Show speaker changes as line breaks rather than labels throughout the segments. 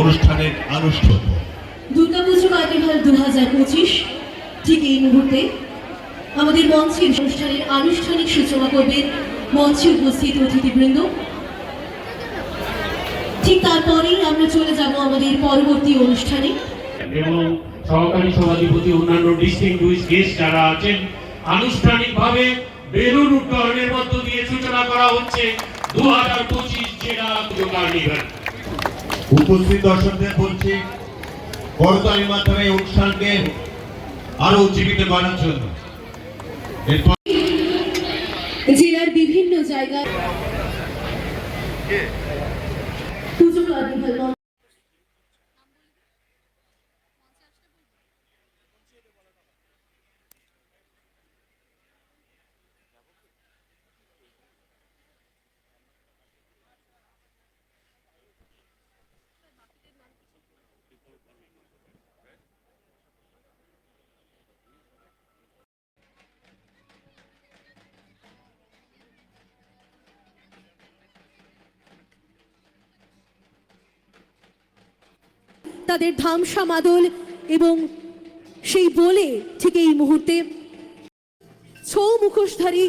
অনুষ্ঠানের আনুষ্ঠান
দুর্গাপুজো কার্নিভাল দু হাজার পঁচিশ ঠিক এই মুহূর্তে আমাদের মঞ্চের অনুষ্ঠানের আনুষ্ঠানিক সূচনা করবেন মঞ্চে উপস্থিত অতিথিবৃন্দ। ঠিক তারপরেই আমরা চলে যাব আমাদের পরবর্তী অনুষ্ঠানে।
এবং সহকারী সভাধিপতি অন্যান্য ডিস্টিংগুইশ গেস্ট যারা আছেন আনুষ্ঠানিকভাবে বেলুন উড্ডয়নের মধ্য দিয়ে সূচনা করা হচ্ছে দু হাজার পঁচিশ জেলা কার্নিভাল।
উপস্থিত দর্শকদের বলছি করতালির মাধ্যমে এই অনুষ্ঠানকে আরও উজ্জীবিত করার জন্য।
জেলার বিভিন্ন জায়গায় তাদের ধামসা মাদল এবং সেই বলে ঠিক এই মুহূর্তে ছৌ মুখোশধারী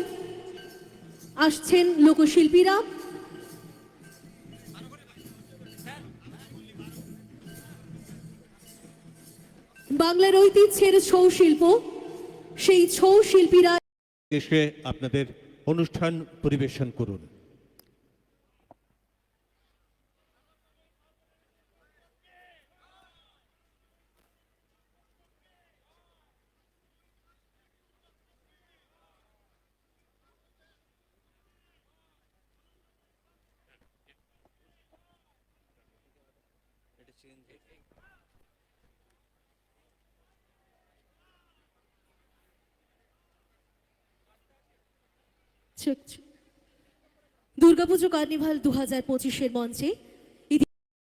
আসছেন লোকশিল্পীরা। বাংলার ঐতিহ্যের ছৌ শিল্প, সেই ছৌ শিল্পীরা
এসে আপনাদের অনুষ্ঠান পরিবেশন করুন।
দুর্গাপুজো কার্নিভাল দু হাজার পঁচিশের মঞ্চে